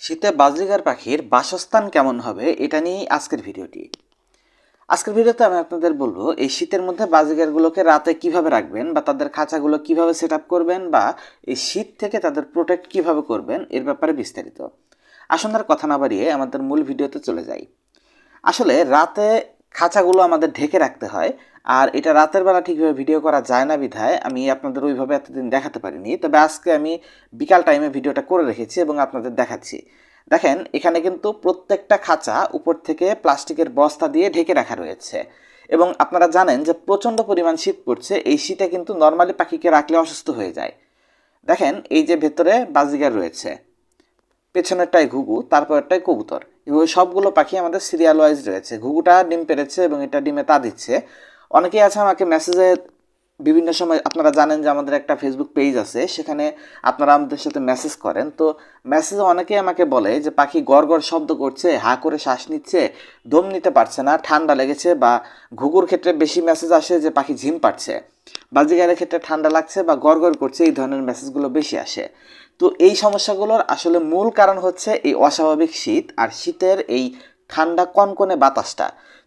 শীতে বাজরিগার পাখির বাসস্থান কেমন হবে, এটা নিয়েই আজকের ভিডিওটি। আজকের ভিডিওতে আমি আপনাদের বলব, এই শীতের মধ্যে বাজিগারগুলোকে রাতে কীভাবে রাখবেন বা তাদের খাঁচাগুলো কীভাবে সেট করবেন বা এই শীত থেকে তাদের প্রোটেক্ট কীভাবে করবেন, এর ব্যাপারে বিস্তারিত। আসুন কথা না বাড়িয়ে আমাদের মূল ভিডিওতে চলে যাই। আসলে রাতে খাঁচাগুলো আমাদের ঢেকে রাখতে হয় আর এটা রাতের বেলা ঠিকভাবে ভিডিও করা যায় না বিধায় আমি আপনাদের ওইভাবে এতদিন দেখাতে পারিনি। তবে আজকে আমি বিকাল টাইমে ভিডিওটা করে রেখেছি এবং আপনাদের দেখাচ্ছি। দেখেন, এখানে কিন্তু প্রত্যেকটা খাঁচা উপর থেকে প্লাস্টিকের বস্তা দিয়ে ঢেকে রাখা রয়েছে। এবং আপনারা জানেন যে প্রচণ্ড পরিমাণ শীত পড়ছে, এই শীতে কিন্তু নর্মালি পাখিকে রাখলে অসুস্থ হয়ে যায়। দেখেন, এই যে ভেতরে বাজিগার রয়েছে পেছনেরটাই ঘুঘু তারপরেরটাই কবুতর। এভাবে সবগুলো পাখি আমাদের সিরিয়াল ওয়াইজ রয়েছে। ঘুঘুটা ডিম পেরেছে এবং এটা ডিমে তা দিচ্ছে। অনেকেই আছে আমাকে মেসেজে বিভিন্ন সময় আপনারা জানেন যে আমাদের একটা ফেসবুক পেজ আছে, সেখানে আপনারা আমাদের সাথে মেসেজ করেন। তো মেসেজে অনেকেই আমাকে বলে যে, পাখি গড় গড় শব্দ করছে, হা করে শ্বাস নিচ্ছে, দম নিতে পারছে না, ঠান্ডা লেগেছে বা ঘুঘুর ক্ষেত্রে বেশি মেসেজ আসে যে পাখি ঝিম পাচ্ছে বাজিগারের ক্ষেত্রে ঠান্ডা লাগছে বা গড় গড় করছে, এই ধরনের মেসেজগুলো বেশি আসে। তো এই সমস্যাগুলোর আসলে মূল কারণ হচ্ছে এই অস্বাভাবিক শীত আর শীতের এই ঠান্ডা কনকনে বাতাসটা।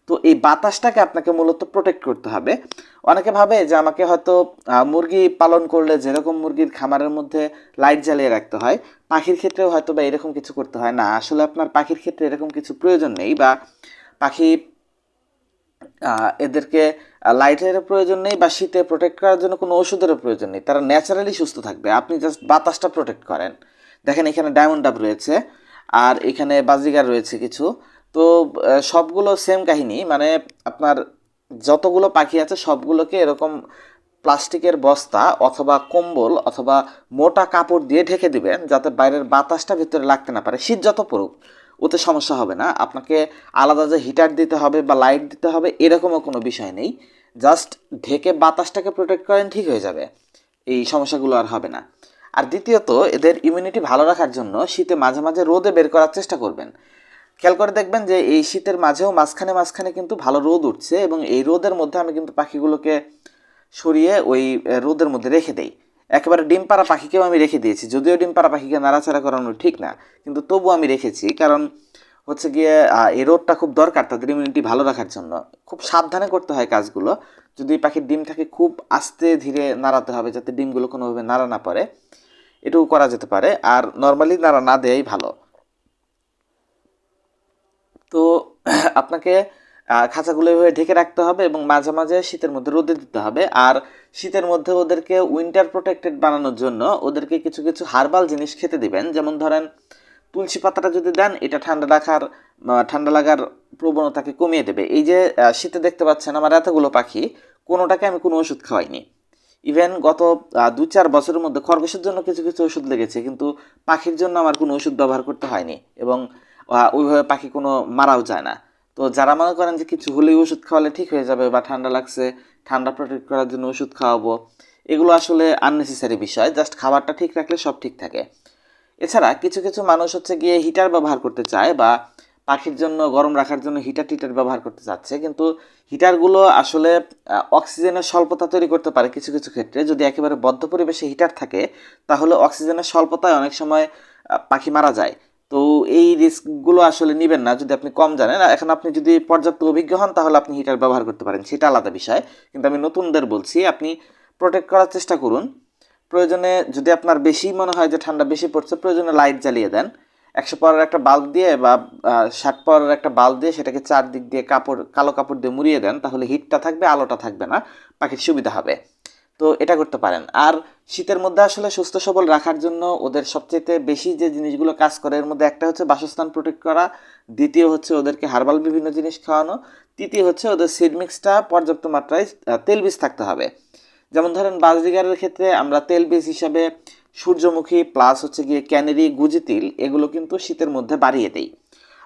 তো এই বাতাসটাকে আপনাকে মূলত প্রোটেক্ট করতে হবে। অনেকে ভাবে যে আমাকে হয়তো মুরগি পালন করলে যেরকম মুরগির খামারের মধ্যে লাইট জ্বালিয়ে রাখতে হয়, পাখির ক্ষেত্রেও হয়তো বা এরকম কিছু করতে হয় না। আসলে আপনার পাখির ক্ষেত্রে এরকম কিছু প্রয়োজন নেই বা পাখি এদেরকে লাইটের প্রয়োজন নেই বা শীতে প্রোটেক্ট করার জন্য কোনো ওষুধেরও প্রয়োজন নেই। তারা ন্যাচারালি সুস্থ থাকবে। আপনি জাস্ট বাতাসটা প্রোটেক্ট করেন। দেখেন এখানে ডায়মন্ড ডাব রয়েছে, আর এখানে বাজিগার রয়েছে কিছু। তো সবগুলো সেম কাহিনী। মানে আপনার যতগুলো পাখি আছে, সবগুলোকে এরকম প্লাস্টিকের বস্তা অথবা কম্বল অথবা মোটা কাপড় দিয়ে ঢেকে দিবেন, যাতে বাইরের বাতাসটা ভিতরে লাগতে না পারে। শীত যত পড়ুক, ওতে সমস্যা হবে না। আপনাকে আলাদা যে হিটার দিতে হবে বা লাইট দিতে হবে, এরকমও কোনো বিষয় নেই। জাস্ট ঢেকে বাতাসটাকে প্রোটেক্ট করেন, ঠিক হয়ে যাবে। এই সমস্যাগুলো আর হবে না। আর দ্বিতীয়ত, এদের ইমিউনিটি ভালো রাখার জন্য শীতে মাঝে মাঝে রোদে বের করার চেষ্টা করবেন। খেয়াল করে দেখবেন যে এই শীতের মাঝেও মাঝখানে মাঝখানে কিন্তু ভালো রোদ উঠছে এবং এই রোদের মধ্যে আমি কিন্তু পাখিগুলোকে সরিয়ে ওই রোদের মধ্যে রেখে দেই। একেবারে ডিম পাড়া পাখিকেও আমি রেখে দিয়েছি, যদিও ডিম পাড়া পাখিকে নাড়াচাড়া করানো ঠিক না, কিন্তু তবু আমি রেখেছি, কারণ হচ্ছে গিয়ে এই রোদটা খুব দরকার তাদের ইমিউনিটি ভালো রাখার জন্য। খুব সাবধানে করতে হয় কাজগুলো, যদি পাখির ডিম থাকে খুব আস্তে ধীরে নাড়াতে হবে যাতে ডিমগুলো কোনোভাবে নাড়া না পড়ে, এটুকু করা যেতে পারে, আর নর্মালি নাড়া না দেয়াই ভালো তো আপনাকে খাঁচাগুলো এভাবে ঢেকে রাখতে হবে এবং মাঝে মাঝে শীতের মধ্যে রোদে দিতে হবে। আর শীতের মধ্যে ওদেরকে উইন্টার প্রোটেক্টেড বানানোর জন্য ওদেরকে কিছু কিছু হার্বাল জিনিস খেতে দিবেন। যেমন ধরেন, তুলসী পাতাটা যদি দেন, এটা ঠান্ডা রাখার ঠান্ডা লাগার প্রবণতাকে কমিয়ে দেবে। এই যে শীতে দেখতে পাচ্ছেন আমার এতগুলো পাখি, কোনোটাকে আমি কোনো ওষুধ খাওয়াইনি। ইভেন গত দু চার বছরের মধ্যে খরগোশের জন্য কিছু কিছু ওষুধ লেগেছে, কিন্তু পাখির জন্য আমার কোনো ওষুধ ব্যবহার করতে হয়নি এবং ওইভাবে পাখি কোনো মারাও যায় না। তো যারা মনে করেন যে কিছু হলেই ওষুধ খাওয়ালে ঠিক হয়ে যাবে বা ঠান্ডা লাগছে, ঠান্ডা প্রোটেক্ট করার জন্য ওষুধ খাওয়াবো, এগুলো আসলে আননেসেসারি বিষয়। জাস্ট খাবারটা ঠিক রাখলে সব ঠিক থাকে। এছাড়া কিছু কিছু মানুষ হচ্ছে গিয়ে হিটার ব্যবহার করতে চায় বা পাখির জন্য, গরম রাখার জন্য হিটার টিটার ব্যবহার করতে চাচ্ছে কিন্তু হিটারগুলো আসলে অক্সিজেনের স্বল্পতা তৈরি করতে পারে কিছু কিছু ক্ষেত্রে। যদি একেবারে বদ্ধ পরিবেশে হিটার থাকে, তাহলে অক্সিজেনের স্বল্পতায় অনেক সময় পাখি মারা যায়। তো এই রিস্কগুলো আসলে নেবেন না যদি আপনি কম জানেন। এখন আপনি যদি পর্যাপ্ত অভিজ্ঞ হন, তাহলে আপনি হিটার ব্যবহার করতে পারেন। সেটা আলাদা বিষয়। কিন্তু আমি নতুনদের বলছি, আপনি প্রোটেক্ট করার চেষ্টা করুন। প্রয়োজনে যদি আপনার বেশি মনে হয় যে ঠান্ডা বেশি পড়ছে, প্রয়োজনে লাইট জ্বালিয়ে দেন। একশো পাওয়ারের একটা বাল্ব দিয়ে বা ষাট পাওয়ারের একটা বাল্ব দিয়ে সেটাকে চারদিক দিয়ে কাপড়, কালো কাপড় দিয়ে মুড়িয়ে দেন, তাহলে হিটটা থাকবে, আলোটা থাকবে না পাখির সুবিধা হবে। তো এটা করতে পারেন। আর শীতের মধ্যে আসলে সুস্থ সবল রাখার জন্য ওদের সবচেয়ে বেশি যে জিনিসগুলো কাজ করে, এর মধ্যে একটা হচ্ছে বাসস্থান প্রোটেক্ট করা, দ্বিতীয় হচ্ছে ওদেরকে হার্বাল বিভিন্ন জিনিস খাওয়ানো, তৃতীয় হচ্ছে ওদের সিড মিক্সটা পর্যাপ্ত মাত্রায় তেল বীজ থাকতে হবে। যেমন ধরেন বাজরিগারের ক্ষেত্রে আমরা তেল বীজ হিসাবে সূর্যমুখী প্লাস হচ্ছে গিয়ে ক্যানেরি গুজি তিল, এগুলো কিন্তু শীতের মধ্যে বাড়িয়ে দেই।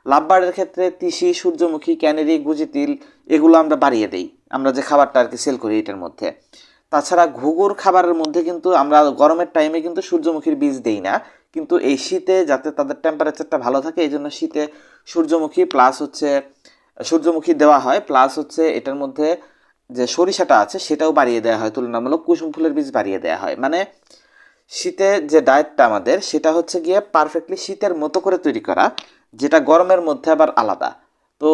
লাভবার্ডের ক্ষেত্রে তিসি, সূর্যমুখী ক্যানেরি গুজি তিল, এগুলো আমরা বাড়িয়ে দেই। আমরা যে খাবারটা আর কি সেল করি এটার মধ্যে। তাছাড়া ঘুঘুর খাবারের মধ্যে কিন্তু আমরা গরমের টাইমে কিন্তু সূর্যমুখীর বীজ দেই না। কিন্তু এই শীতে যাতে তাদের টেম্পারেচারটা ভালো থাকে এই জন্য শীতে সূর্যমুখী প্লাস হচ্ছে, সূর্যমুখী দেওয়া হয় প্লাস হচ্ছে এটার মধ্যে যে সরিষাটা আছে সেটাও বাড়িয়ে দেওয়া হয়, তুলনামূলক কুসুম ফুলের বীজ বাড়িয়ে দেওয়া হয়। মানে শীতে যে ডায়েটটা আমাদের, সেটা হচ্ছে গিয়ে পারফেক্টলি শীতের মতো করে তৈরি করা, যেটা গরমের মধ্যে আবার আলাদা। তো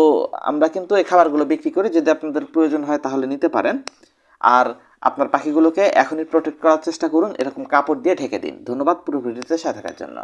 আমরা কিন্তু এই খাবারগুলো বিক্রি করি, যদি আপনাদের প্রয়োজন হয় তাহলে নিতে পারেন। আর আপনার পাখিগুলোকে এখনই প্রোটেক্ট করার চেষ্টা করুন, এরকম কাপড় দিয়ে ঢেকে দিন। ধন্যবাদ পুরো ভিডিওতে সাথে থাকার জন্য।